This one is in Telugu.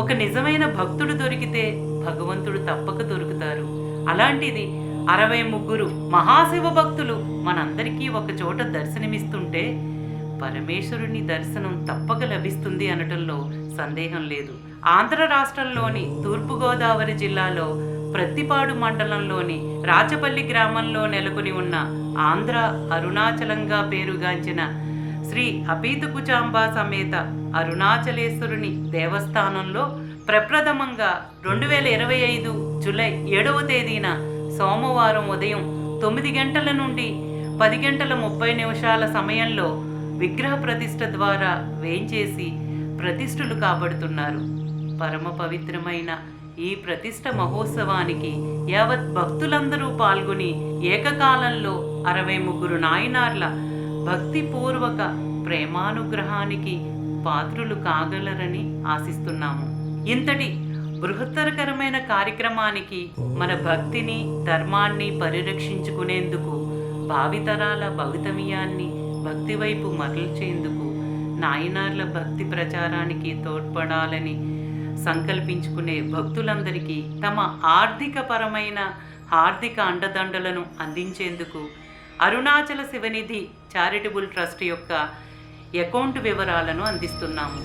ఒక నిజమైన భక్తుడు దొరికితే భగవంతుడు తప్పక దొరుకుతారు. అలాంటిది అరవై ముగ్గురు మహాశివ భక్తులు మనందరికీ ఒక చోట దర్శనమిస్తుంటే పరమేశ్వరుని దర్శనం తప్పక లభిస్తుంది అనటంలో సందేహం లేదు. ఆంధ్ర రాష్ట్రంలోని తూర్పుగోదావరి జిల్లాలో ప్రత్తిపాడు మండలంలోని రాచపల్లి గ్రామంలో నెలకొని ఉన్న ఆంధ్ర అరుణాచలంగా పేరుగాంచిన శ్రీ అపీతుకుచాంబా సమేత అరుణాచలేశ్వరుని దేవస్థానంలో ప్రప్రథమంగా రెండు వేల ఇరవై ఐదు జూలై ఏడవ తేదీన సోమవారం ఉదయం తొమ్మిది గంటల నుండి పది గంటల ముప్పై నిమిషాల సమయంలో విగ్రహ ప్రతిష్ఠ ద్వారా వేంచేసి ప్రతిష్ఠులు కాబడుతున్నారు. పరమ పవిత్రమైన ఈ ప్రతిష్ట మహోత్సవానికి యావత్ భక్తులందరూ పాల్గొని ఏకకాలంలో అరవై ముగ్గురు నాయనార్ల భక్తిపూర్వక ప్రేమానుగ్రహానికి పాత్రులు కాగలరని ఆశిస్తున్నాము. ఇంతటి బృహత్తరకరమైన కార్యక్రమానికి మన భక్తిని ధర్మాన్ని పరిరక్షించుకునేందుకు భావితరాల భవితవ్యాన్ని భక్తి వైపు మరల్చేందుకు నాయనార్ల భక్తి ప్రచారానికి తోడ్పడాలని సంకల్పించుకునే భక్తులందరికీ తమ ఆర్థికపరమైన ఆర్థిక అండదండలను అందించేందుకు అరుణాచల శివనిధి చారిటబుల్ ట్రస్ట్ యొక్క అకౌంట్ వివరాలను అందిస్తున్నాము.